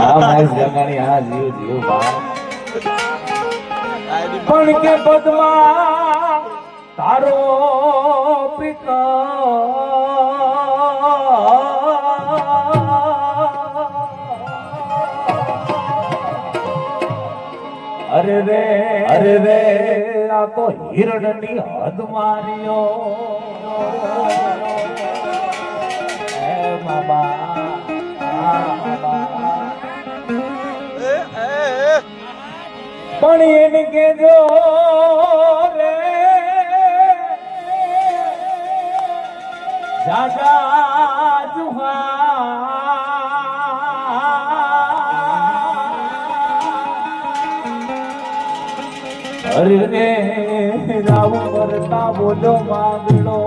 હા ગંગાણી હા જીવ જીવ પણ કે પદમા તારો પિતા. અરે રે અરે રે. આ તો હિરણની હદ માર્યો. હે બાબા પણ એને કેજો રે જાગા જુહા અરે રાવ કરતા બોલો માંગડો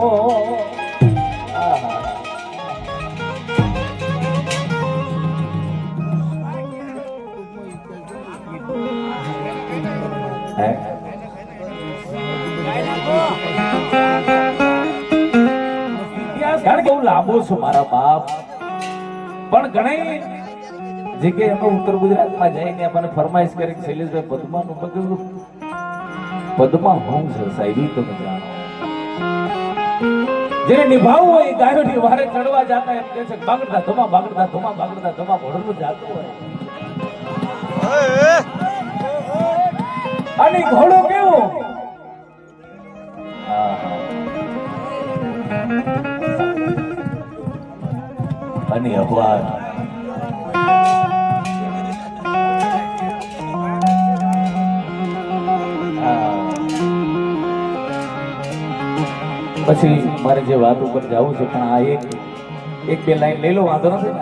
કારણ કે હું લાંબો છું મારા બાપ. પણ ઘણી જગ્યાએ અમે ઉત્તર ગુજરાતમાં જઈને આપણને ફરમાઈશ કરી શૈલેષભાઈ પદ્માનું પકડ્યું પદ્મા હું છે સાહેબ તમે જાણો. જેને નિભાવવું હોય ગાયોની વારે ચડવા જાતા એમ કે છે બાગડતા ધોમા બાગડતા ધોમા બાગડતા ધોમા ભોળનું જાતું હોય. અને ઘોડો અને અપવાદ પછી મારે જે વાત ઉપર જવું છે, પણ આ એક એક બે લાઈન લઈ લો, વાંધો નથી ને?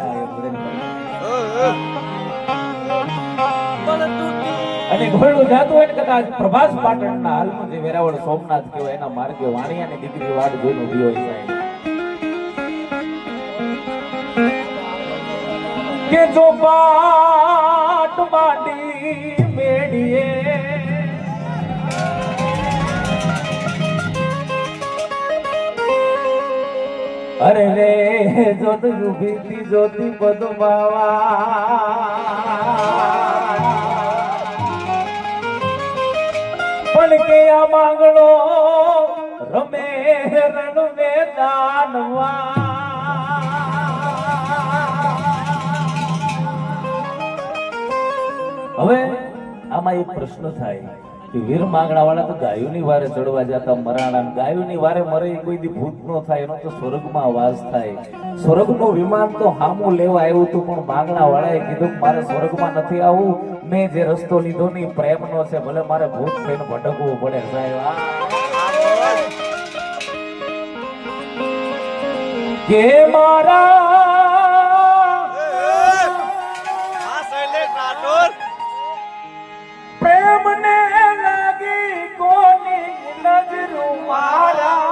અને ઘોડું જાતું હોય ને કદાચ પ્રભાસ પાટણના હાલમાં જે વેરાવળ સોમનાથ કહેવાય, એના માર્ગે વાણિયાની દીકરી વાડ જોઈને ઊભી હોય કે જો પાટ માંડી મેડીએ અરે રે જોત ઊભી જોતી પદમાવા. પણ કે આ માંગણો રમે રણ મેદાનમાં હવે આમાં એક પ્રશ્ન થાય કે વીર માંગણા વાળા તો ગાયોની વારે ચડવા જતા મરાણા ગાયોની વારે મરે કોઈ દી ભૂત નો થાય એનો તો સ્વર્ગમાં વાસ થાય સ્વર્ગનું વિમાન તો હામું લેવા આવ્યું હતું પણ માંગણા વાળાએ કીધું કે મારે સ્વર્ગમાં નથી આવવું મેં જે રસ્તો લીધો ની પ્રેમનો છે ભલે મારે ભૂત થઈને ભટકવું પડે સાહેબ આ. કે મારા મારા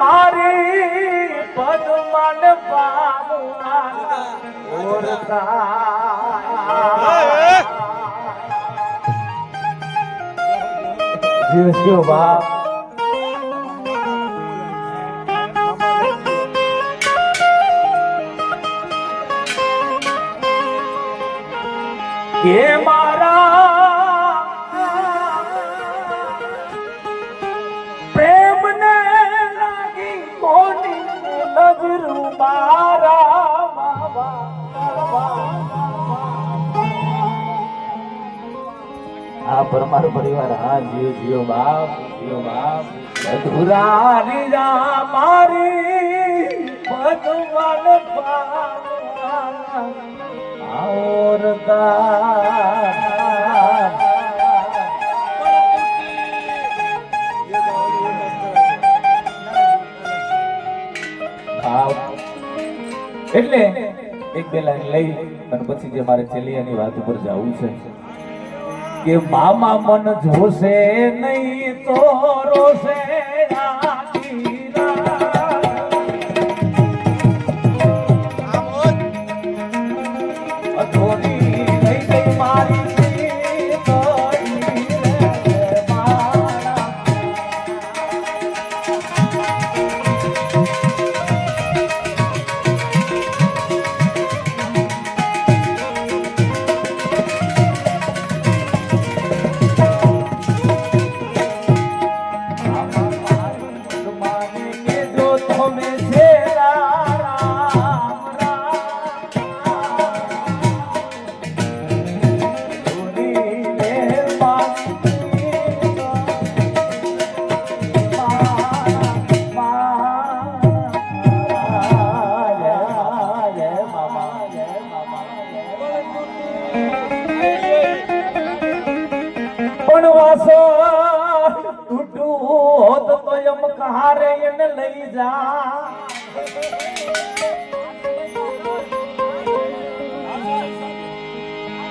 મારી પદમન પામુના ઓરતા જીવ જીવ બાપ. કે મારા. પ્રેમને લાગી કોની નજર મારા. આ પરમાર પરિવાર, હા, જીવ જીવ, બાપ જીવ, બાપ. અધુરા રીરા મારી ભગવાન એટલે એક બે લાઈન લઈ અને પછી જે મારે ચેલિયાની વાત ઉપર જવું છે કે મામા મન જોશે નહીં તો રોશે ગઈ મારી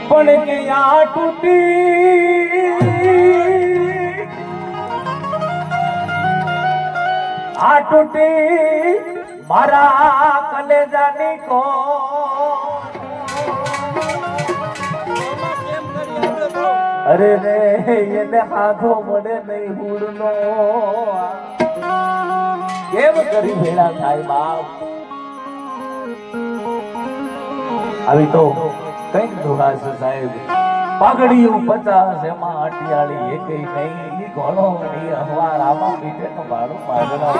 પણ કે આ તૂટી? આ તૂટી મારા કલેજાની કો અરે રે, એને હાથો મળે નહીં હુડનો. કેમ કરી ભેળા થાય બાપ? આવી તો કંઈક દુહા સાહેબ. પાઘડીયું પચાસ, એમાં અટિયાળી એક કઈ ઘોડો અહવાર આમાં પીઠે નું ભાડું પાઘડા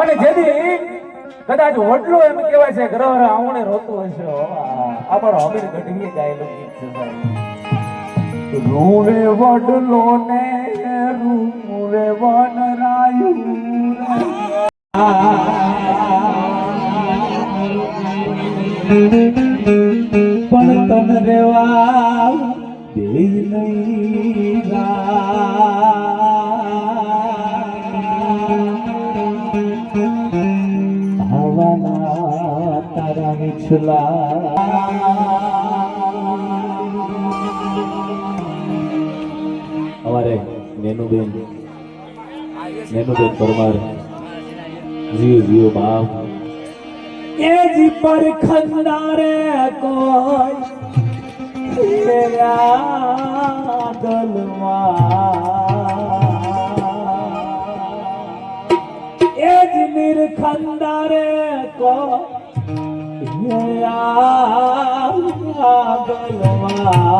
અને જેથી કદાચ વડલો એમ કહેવાય છે ગ્રહ આવુને રોતું હશે આ અમીર ગઢવીએ ગાયેલું ગીત છે સાહેબ. રૂવે વડલો ને રૂવે વનરાયું. પણ તન રેવા દે હવાના તારા મિછલા અમારે નેનુબેન. નેનુબેન પરમાર. જીઓ જીઓ બાપ. એ જી પર ખંદારે કોઈ તેરા દલમાં એ જ નિરખંડારે કો દલમાં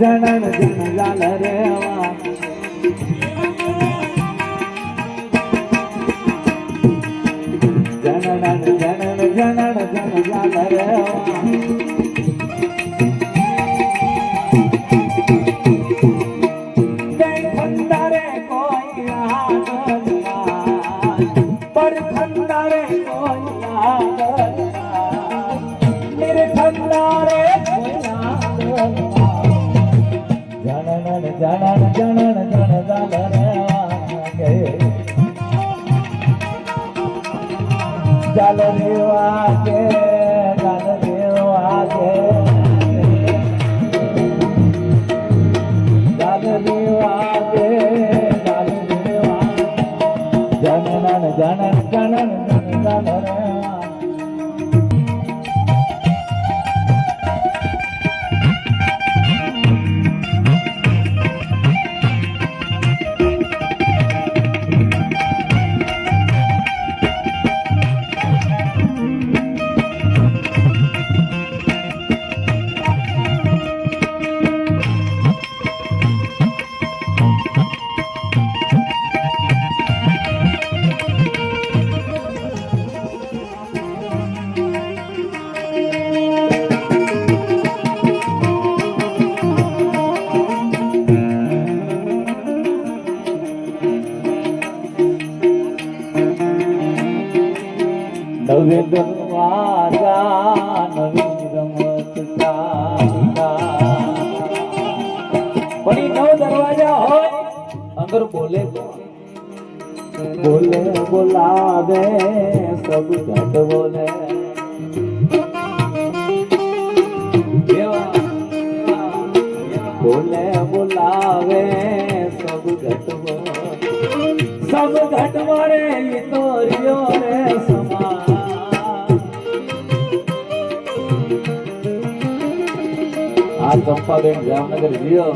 જનન જનન જન જાલ રેવા જનન જનન જનન જન જાલ રેવા ઈ નવ દરવાજા હોય અંદર બોલે? બોલે, બોલાવે, સબ ઘટ બોલે. બોલે, બોલાવે, સબ ઘટ સબ ઘટ મારે તો રિયો રે સમા આ ચંપાબેન જામનગર જીઓ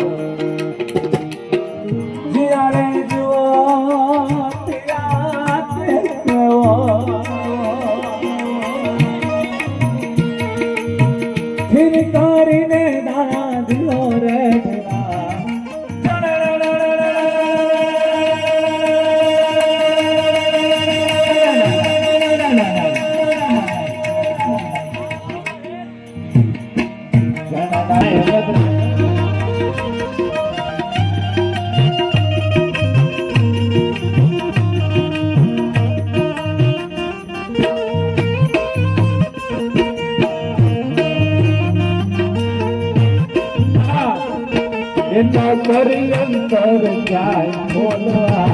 એના કરી અંતર જાય બોલવા.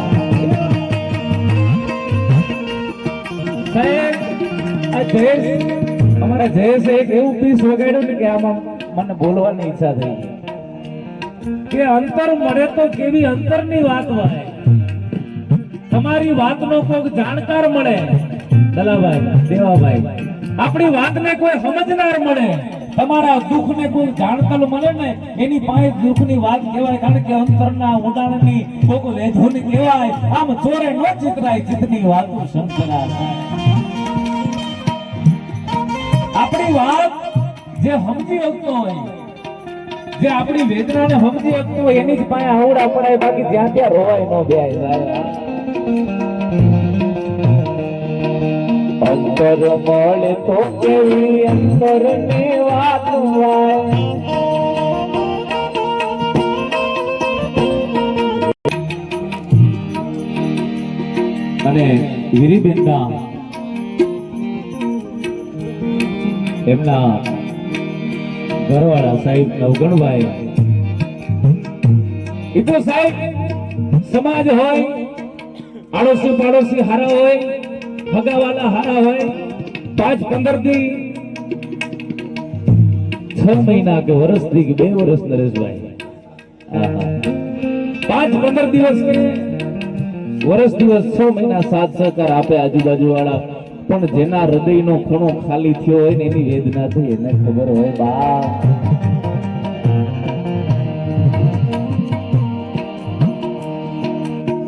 અમારા જયેશ એક એવું પીસ વગાડ્યું ને કે આમાં મને બોલવાની ઈચ્છા થઈ કે અંતર મળે તો કેવી અંતરની વાત મળે તમારી વાતનો કોઈક જાણકાર મળે. દલાભાઈ, દેવાભાઈ, આપણી વાતને કોઈ સમજનાર મળે. તમારા દુઃખને કોઈ જાણતલ મળે ને, એની પાસે દુઃખની વાત કહેવાય. કારણ કે અંતરના ઉડાણની કોક લેધોની કહેવાય, આમ ચોરે ન ચિતરાય ચિતની વાતો સંતરા આપણી વાત જે સમજી શકતો હોય, જે આપણી વેદનાને સમજી શકતો હોય, એની જ પાસે આવડા પડાય, બાકી જ્યાં ત્યાં રોવાય ન જાય અંતર મળે તો કેવી અંતરની અને વીરીબેનના એમના ઘરવાળા સાહેબ નવગણભાઈ. એ સાહેબ સમાજ હોય આડોશી પાડોશી હારા હોય ભગાવાલા હારા હોય પાંચ પંદરથી છ મહિના કે વર્ષથી બે વર્ષ નરેશભાઈ પાંચ પંદર દિવસ વર્ષ દિવસ છ મહિના સાથ સહકાર આપે આજુબાજુ વાળા પણ જેના હૃદયનો ખૂણો ખાલી થયો હોય ને એની વેદના થઈ, એને ખબર હોય બા.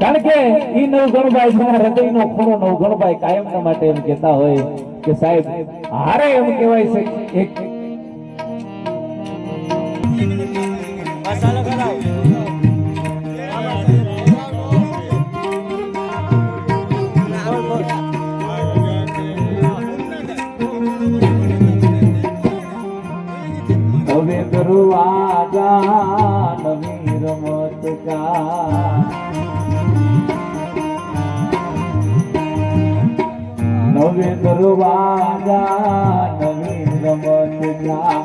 કારણ કે ઈ નવગણભાઈ જેના હૃદયનો ખૂણો નવગણભાઈ કાયમના માટે એમ કહેતા હોય કે સાહેબ, હારે એમ કહેવાય છે એક મસાલો કરાવ હવે દરવાજા નવી રમત કા નવે કરવા નવી રમત કા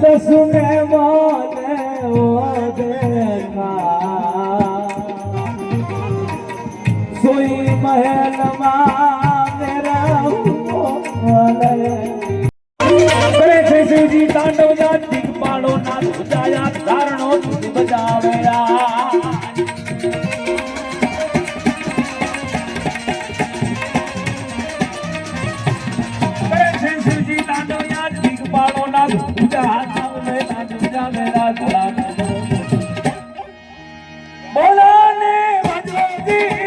દસુને મને ઓ દેખા સોઈ મહેલમાં મેરા કરે છે શિવજી તાંડવ યા દિગપાળો ના જાયા તારણો બજાવ્યા. दी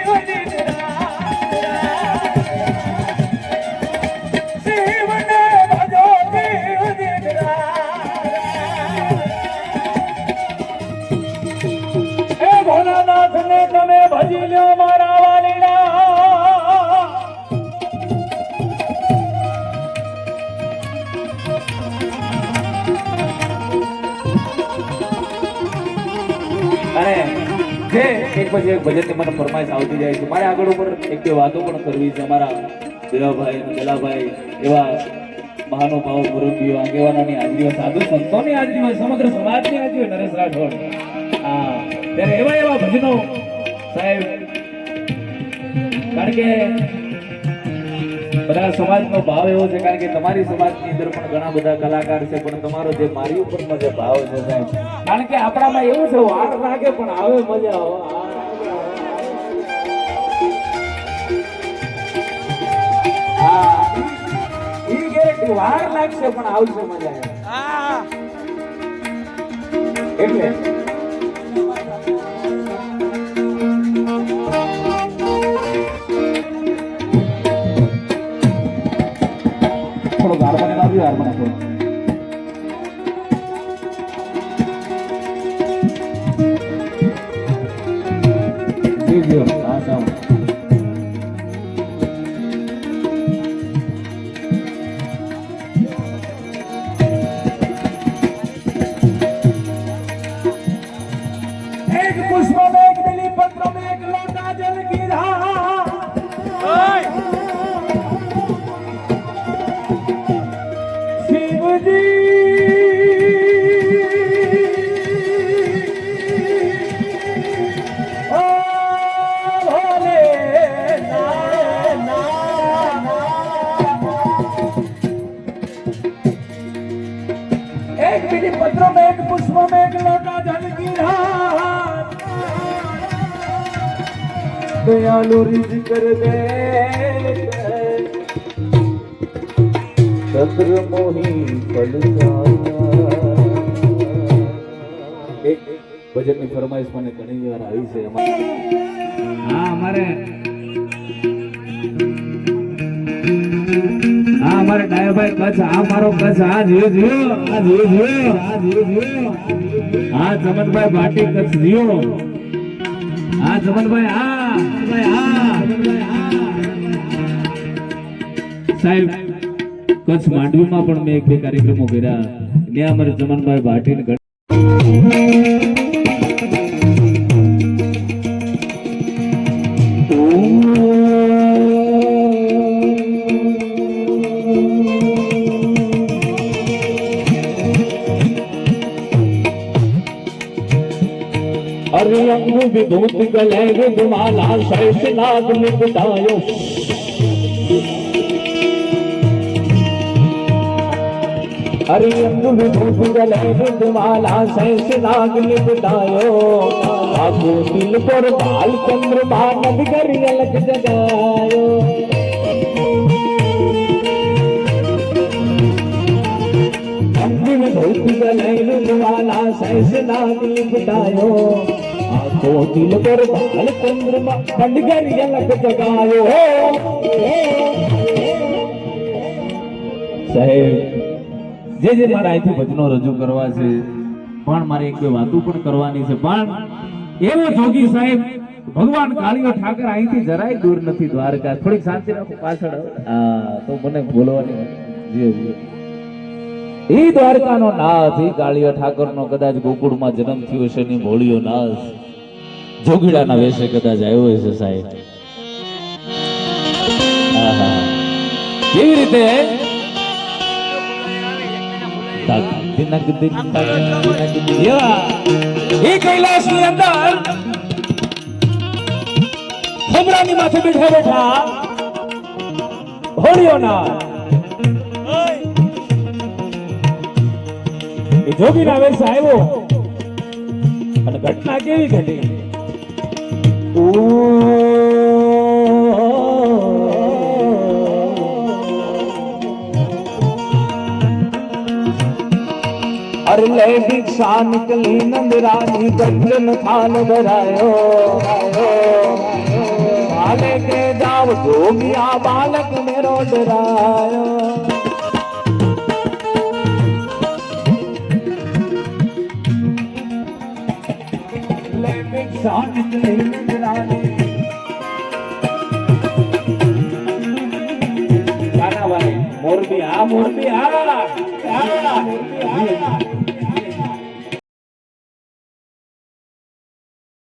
એક પછી એક ભજનની મને ફરમાઈશ આવતી જાય છે. મારે આગળ ઉપર એક બે વાતો પણ કરવી છે અમારા દેવાભાઈ અને દલાભાઈ, એવા મહાનુભાવો મુરબ્બીઓ આગેવાનોની હાજરીઓ, સાધુ સંતોની હાજરીઓ, સમગ્ર સમાજની હાજરીઓ, નરેશ રાઠોડ. હા, ત્યારે એવા એવા ભજનો સાહેબ. કારણ કે બધા સમાજનો ભાવ એવો છે, કારણ કે તમારી સમાજની અંદર પણ ઘણા બધા કલાકાર છે, પણ તમારો જે મારી ઉપરનો જે ભાવ છે સાહેબ, કારણ કે આપણામાં એવું છે વાર લાગે પણ આવે મજા આવે ગેરંટી વાર લાગશે પણ આવશે મજા એટલે હા અમારે હા કચ્છ આ મારો કચ્છ આ હા ચમનભાઈ ભાટી કચ્છ જીઓ. હા ચમનભાઈ હા ભાઈ હા. સાહેબ, કચ્છ માંડવીમાં પણ મેં એક બે કાર્યક્રમો કર્યા. ત્યાં અમારે ચમનભાઈ ભાટીને અરે અંગ વિભૂત ગલે વિમાલા શૈષ નાગ નિપટાયો વિભૂત ગલે વિમાલા શૈષ નાગ નિપટાયો આખો દિલ પર બાલ ચંદ્રમા નગરી અલગ જગાયો અંગુલ ભૌતિક લૈલુવાલા સૈસ નાગ લિપટાયો આખો દિલ પર બાલ ચંદ્રમા ખંડગર યલક જગાયો સાહેબ જે જે મારા અહીંથી ભજનો રજૂ કરવા છે, પણ મારે એક બે વાતો પણ કરવાની છે. પણ એવો જોગી સાહેબ, ભગવાન કાળીઓ ઠાકર અહીંથી જરાય દૂર નથી દ્વારકા. થોડીક શાંતિ રાખો, પાછળ તો મને બોલવાની જી જી. એ દ્વારકાનો નાથ એ કાળીઓ ઠાકરનો કદાચ ગોકુળમાં જન્મ થયો છે ની ભોળિયો નાશ જોગીડાના વેશે કદાચ આવ્યો હશે સાહેબ. કેવી રીતે એ કૈલાસની અંદર ખમરાની માથે બેઠા બેઠા હોળીઓના એ જોગીના વેશ આવ્યો અને ઘટના કેવી ઘટી અરે લે ભિક્ષા નિકલી નંદરાની ગંજન થાલ ભરાયો હાલે કે જાવ જોગિયા બાલક મેરો ડરાયો લે ભિક્ષા નિકલી નંદરાની મોરબી આ મોરબી આ મોરબી આ